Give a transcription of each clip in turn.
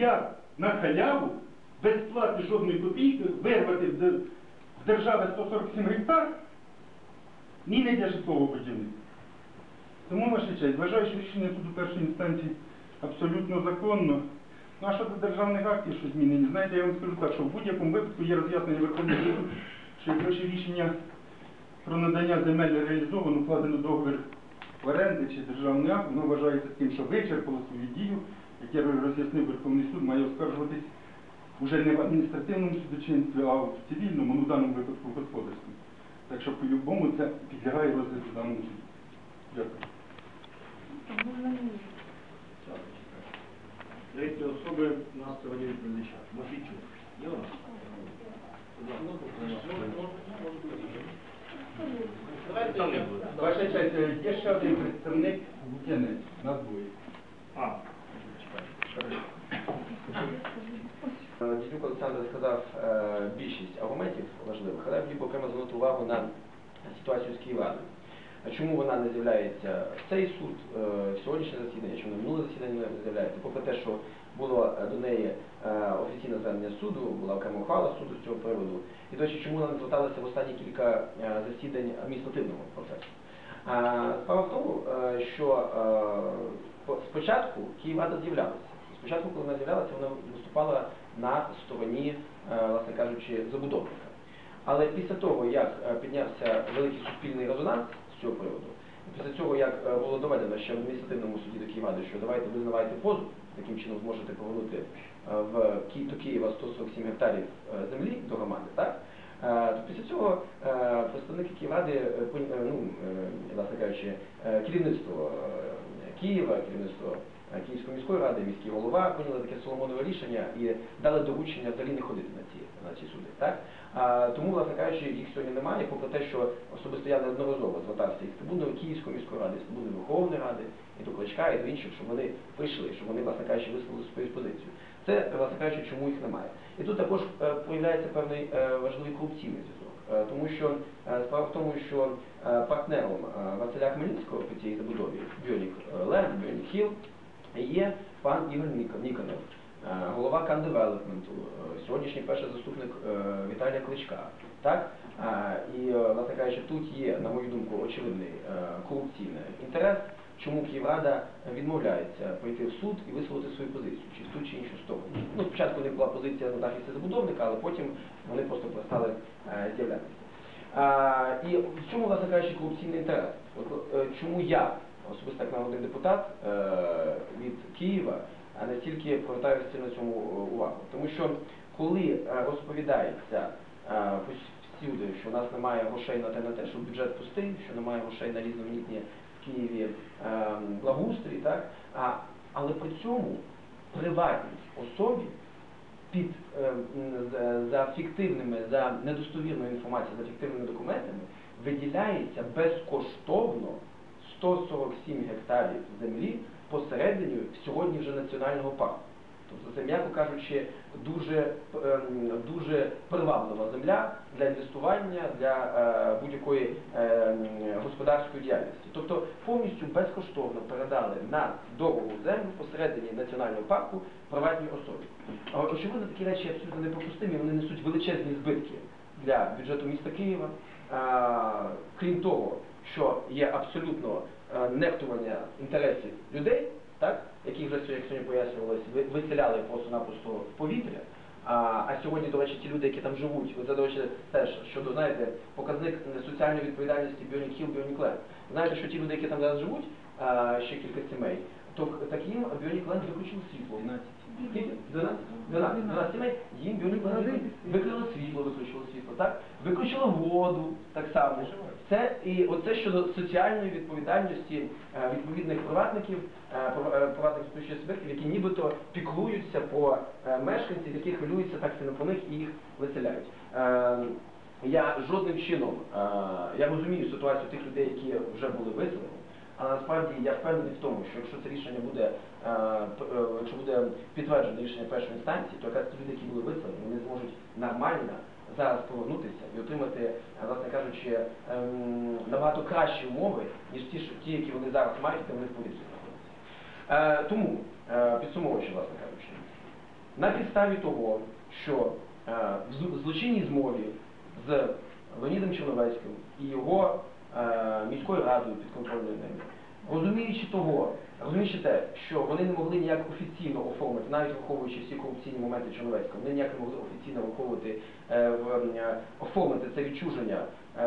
як на халяву, без сплати жодної копійки, вирвати в держави 147 гектар, ні не для житлового будівництва. Тому, ваша честь, вважаю, що рішення суду першої інстанції абсолютно законно. Ну а щодо державних актів, що змінені, знаєте, я вам скажу так, що в будь-якому випадку є роз'яснення Верховного суду, що якщо рішення про надання земель реалізовано, вкладено договір в оренди чи державний акт, воно вважається тим, що вичерпало свою дію, як я роз'яснив Верховний суд, має оскаржуватись уже не в адміністративному судочинстві, а в цивільному, ну в даному випадку в господарському. Так що по-любому це підлягає розгляду в даному суді. Дякую. Третьої особи у нас сьогодні відповідача. Мофійчук. Є у нас? Там. Ваша честь, е, є ще один представник Лук'янець, нас двоє. А, Дідюк Олександр сказав е, більшість аргументів важливих, але я хотів окремо звернути увагу на ситуацію з Київрадою. Чому вона не з'являється в цей суд, е, в сьогоднішнє засідання, чому на минуле засідання не з'являється? Попри те, що було е, до неї е, офіційне звернення суду, була окрема ухвала суду з цього приводу. І до речі, чому вона не зверталася в останні кілька е, засідань адміністративного процесу? Справа в тому, е, що е, по- спочатку Київрада з'являлася. Спочатку, коли вона з'являлася, вона виступала на стороні, е, власне кажучи, забудовника. Але після того, як е, піднявся великий суспільний резонанс з цього приводу, після цього, як е, було доведено ще в адміністративному суді до Київради, що давайте визнавайте позов, таким чином зможете повернути в Ки- до Києва 147 гектарів землі до громади, так? То після цього представники Київради, ну, власне кажучи, керівництво Києва, керівництво Київської міської ради, міський голова прийняли таке соломонове рішення і дали доручення взагалі не ходити на ці, на ці суди. Так? А, тому, власне кажучи, їх сьогодні немає, попри те, що особисто я неодноразово звертався і з трибуною Київської міської ради, з трибуною Верховної Ради, і до Кличка, і до інших, щоб вони прийшли, щоб вони, власне кажучи, висловили свою позицію. Це, власне кажучи, чому їх немає. І тут також е, проявляється певний е, важливий корупційний зв'язок. Е, Тому що справа в тому, що партнером Василя Хмельницького по цій забудові Біонік Ленд, Біонік Хіл, є пан Ігор Ніко- Ніконов, е, голова Кан Девелопменту, е, сьогоднішній перший заступник е, Віталія Кличка. Так? Е, І, власне кажучи, тут є, на мою думку, очевидний корупційний інтерес, чому Київрада відмовляється прийти в суд і висловити свою позицію, чи в ту чи іншу сторону. Ну, спочатку них була позиція на захисті забудовника, але потім вони просто перестали з'являтися. І в чому, власне кажучи, корупційний інтерес? От, чому я, особисто як народний депутат е, від Києва, а не тільки повертаю на цьому е, увагу? Тому що коли е, розповідається всюди, що у нас немає грошей на те, на те, що бюджет пустий, що немає грошей на різноманітні в Києві благоустрій, так? А, але при цьому приватність особі під за фіктивними, за недостовірною інформацією, за фіктивними документами виділяється безкоштовно 147 гектарів землі посередині сьогодні вже національного парку. Тобто це, м'яко кажучи, дуже, ем, дуже приваблива земля для інвестування, для е, будь-якої ем, господарської діяльності. Тобто повністю безкоштовно передали на дорогу землю посередині національного парку приватній особі. Очевидно, такі речі абсолютно неприпустимі, вони несуть величезні збитки для бюджету міста Києва. Крім того, що є абсолютно е, нехтування інтересів людей, так, яких вже як сьогодні пояснювалося, ви- виселяли просто-напросто в повітря. А, а сьогодні, до речі, ті люди, які там живуть, це, до теж щодо, знаєте, показник соціальної відповідальності Біонік Хіл, Біонік Знаєте, що ті люди, які там зараз живуть, а, ще кілька сімей, то таким Біонік Ленд виключив світло. 12. 12? 12, 12 сімей, їм Біонік Ленд викрило світло, виключило світло, так? Виключило воду, так само. Це і оце щодо соціальної відповідальності е, відповідних приватників, е, прив- е, приватних споживчих суб'єктів, які нібито піклуються по мешканців, які хвилюються так сильно про них і їх виселяють. Я жодним чином, я розумію ситуацію тих людей, які вже були виселені, але насправді я впевнений в тому, що якщо це рішення буде, е, е, якщо буде підтверджене рішення першої інстанції, то якраз люди, які були виселені, вони зможуть нормально зараз повернутися і отримати, е, власне кажучи, ем, набагато кращі умови, ніж ті, які вони зараз мають, де вони в повітрі знаходяться. Тому, підсумовуючи, власне кажучи, на підставі того, що в злочинній змові з Леонідом Черновецьким і його міською радою підконтрольною ними, розуміючи того, розуміючи те, що вони не могли ніяк офіційно оформити, навіть враховуючи всі корупційні моменти Черновецького, вони ніяк не могли офіційно враховувати, е, е, оформити це відчуження, е,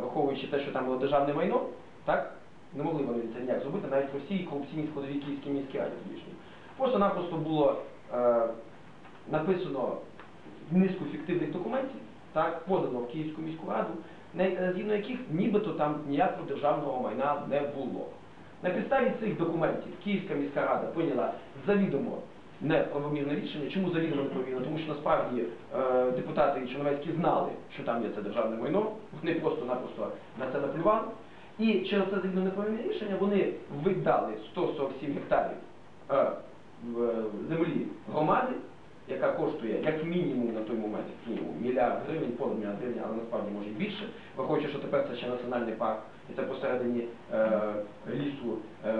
враховуючи те, що там було державне майно, так? Не могли вони це ніяк зробити навіть в Росії корупційні складові Київській міській раді тодішній. Просто-напросто було е, написано низку фіктивних документів, так, подано в Київську міську раду, е, згідно яких нібито там ніякого державного майна не було. На підставі цих документів Київська міська рада прийняла завідомо неправомірне рішення. Чому завідомо неправомірне? Тому що насправді е, депутати Черновецькі знали, що там є це державне майно, вони просто-напросто на це наплювали. І через це завідомо неправомірне рішення вони видали 147 гектарів е, в- землі громади, яка коштує як мінімум на той момент, мінімум, мільярд гривень, понад мільярд гривень, але насправді може і більше, враховуючи, що тепер це ще національний парк, і це посередині е, лісу е,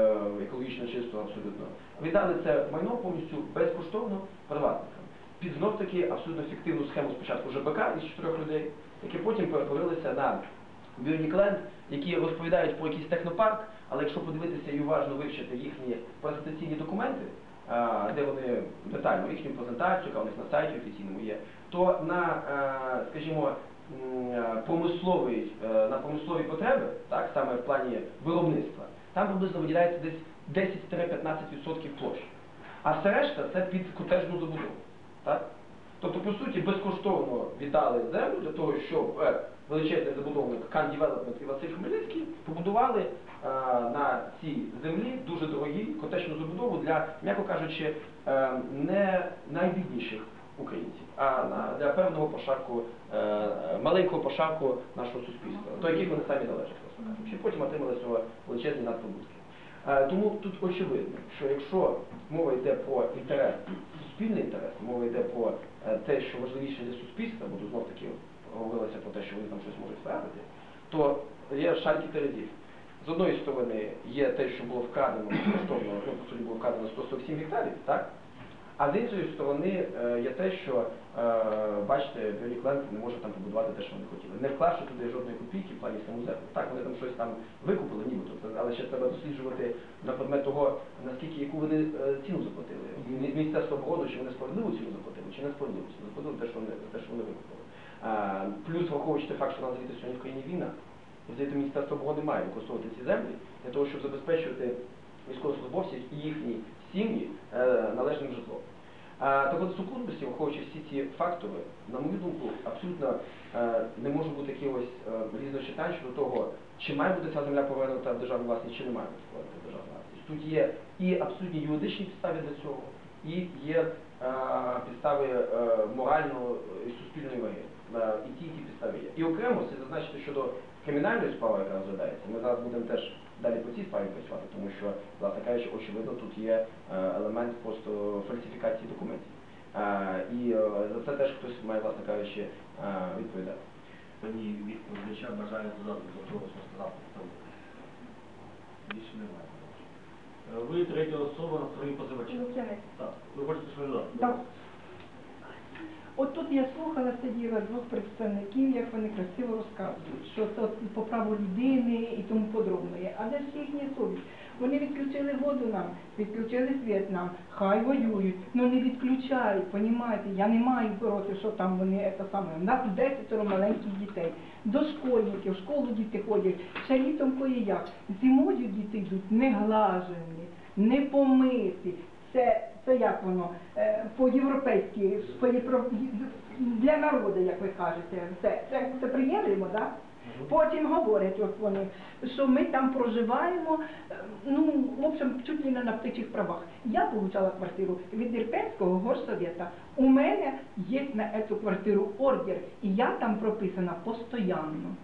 екологічно чистого абсолютно. Віддали це майно повністю безкоштовно приватникам. Під знов таки абсолютно фіктивну схему спочатку ЖБК із чотирьох людей, які потім перетворилися на Біонікленд, які розповідають про якийсь технопарк, але якщо подивитися і уважно вивчити їхні презентаційні документи, де вони детально їхню презентацію, яка у них на сайті офіційному є, то на, е, скажімо, е, промисловий, е, на промислові потреби, так, саме в плані виробництва, там приблизно виділяється десь 10-15% площ. А все решта це під котежну забудову. Так? Тобто, по суті, безкоштовно віддали землю для того, щоб величезний забудовник Кан Development і Василь Хмельницький побудували е, на цій землі дуже дорогі котечну забудову для, м'яко кажучи, е, не найбідніших українців, а для певного пошарку, е, маленького пошарку нашого суспільства, до яких вони самі належать. І потім отримали цього величезні надприбутки. Е, Тому тут очевидно, що якщо мова йде про інтерес, суспільний інтерес, мова йде про е, те, що важливіше для суспільства, бо знов таки говорилося про те, що вони там щось можуть справити, то є шальки терезів. З одної сторони є те, що було вкрадено безкоштовно, ну, по суті було вкрадено 147 гектарів, так? А з іншої сторони е, є те, що, е, бачите, Біолікленд не може там побудувати те, що вони хотіли. Не вклавши туди жодної копійки в плані саму землю. Так, вони там щось там викупили, нібито, але ще треба досліджувати на предмет того, наскільки яку вони е, ціну заплатили. Міністерство оборони, чи вони справедливу ціну заплатили, чи несправедливу ціну заплатили те, що вони, те, що вони викупили. Плюс враховуючи той факт, що у нас звідти сьогодні в країні війна, звідти Міністерство оборони має використовувати ці землі для того, щоб забезпечувати військовослужбовців і їхні сім'ї е, належним житлом. Так от сукупності, враховуючи всі ці фактори, на мою думку, абсолютно е, не може бути якихось е, різночитань щодо того, чи має бути ця земля повернута в державну власність, чи не має бути повернута в державну власність. Тут є і абсолютні юридичні підстави для цього, і є підстави моральної і. Е, І ті, і ті підстави є. І окремо слід зазначити щодо кримінальної справи, яка розглядається. Ми зараз будемо теж далі по цій справі працювати, тому що, власне кажучи, очевидно, тут є е, елемент просто фальсифікації документів. Е, І е, за це теж хтось має, власне кажучи, е, відповідати. Пані відповідача бажає додати до того, що сказав представник. Більше немає. Ви третя особа на позивача. Лук'янець. Так. Ви хочете щось додати? Так. От тут я слухала сиділа двох представників, як вони красиво розказують, що це по праву людини і тому подробне. Але ж їхня совість. Вони відключили воду нам, відключили світ нам, хай воюють, але не відключають, понімаєте? Я не маю проти, що там вони це саме. У нас 10 маленьких дітей, дошкольників, в школу діти ходять, ще літом кое-як. Зимою діти йдуть не глажені, не помиті. Це, це як воно, е, по-європейськи, по для народу, як ви кажете. Це, це, це приємно, так? Потім говорять, от вони, що ми там проживаємо, е, ну, в общем, чуть не на птичих правах. Я получала квартиру від Ірпенського горсовета. У мене є на цю квартиру ордер, і я там прописана постійно.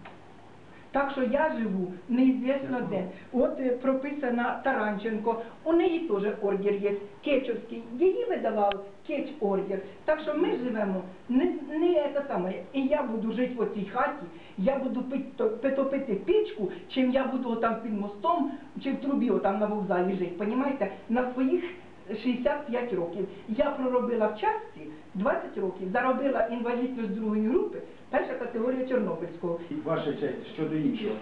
Так що я живу неізвісно де. От е, прописана Таранченко, у неї теж ордер є, Кечовський. Її видавав Кеч ордер. Так що ми живемо не, не це саме. І я буду жити в цій хаті, я буду пити, то- пічку, чим я буду там під мостом чи в трубі отам на вокзалі жити. Понімаєте? На своїх 65 років. Я проробила в частці 20 років, заробила інвалідність другої групи, перша категорія Чорнобильського. І Ваша честь, щодо іншого.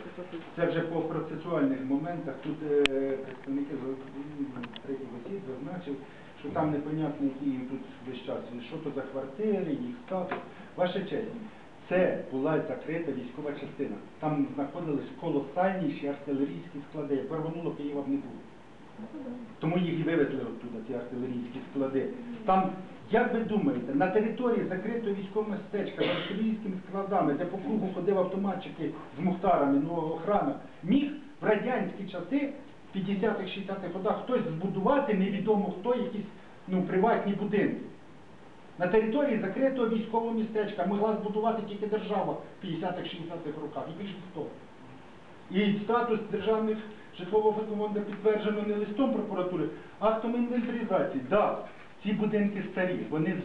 Це вже по процесуальних моментах. Тут е, представники з- третіх осіб зазначив, що там непонятно, які їм тут весь час, що то за квартири, їх статус. Ваша честь, це була закрита військова частина. Там знаходились колосальніші артилерійські склади. Як рвануло, Києва б не було. Тому їх і вивезли оттуда, ці артилерійські склади. Там, як ви думаєте, на території закритого військового містечка з артилерійськими складами, де по кругу ходив автоматчики з мухтарами, ну охрана, міг в радянські часи, в 50-х, 60-х годах, хтось збудувати невідомо хто, якісь ну, приватні будинки. На території закритого військового містечка могла збудувати тільки держава в 50-х, 60-х роках, і більше ніхто. І статус державних житлового фонду підтверджено не листом прокуратури, а актом інвентаризації. Да, ці будинки старі, вони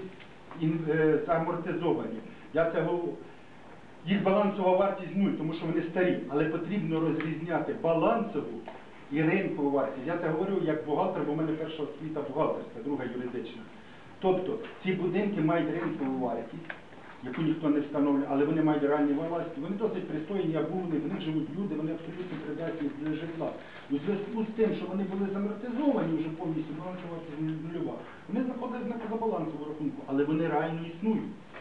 е, амортизовані. Я це говорю. Їх балансова вартість нуль, тому що вони старі, але потрібно розрізняти балансову і ринкову вартість. Я це говорю як бухгалтер, бо в мене перша освіта бухгалтерська, друга юридична. Тобто ці будинки мають ринкову вартість, яку ніхто не встановлює, але вони мають реальні власті, вони досить пристойні, обувні, в них живуть люди, вони абсолютно придатні для житла. У зв'язку з тим, що вони були замортизовані вже повністю балансова вартість нульова, вони знаходились на позабалансовому рахунку, але вони реально існують.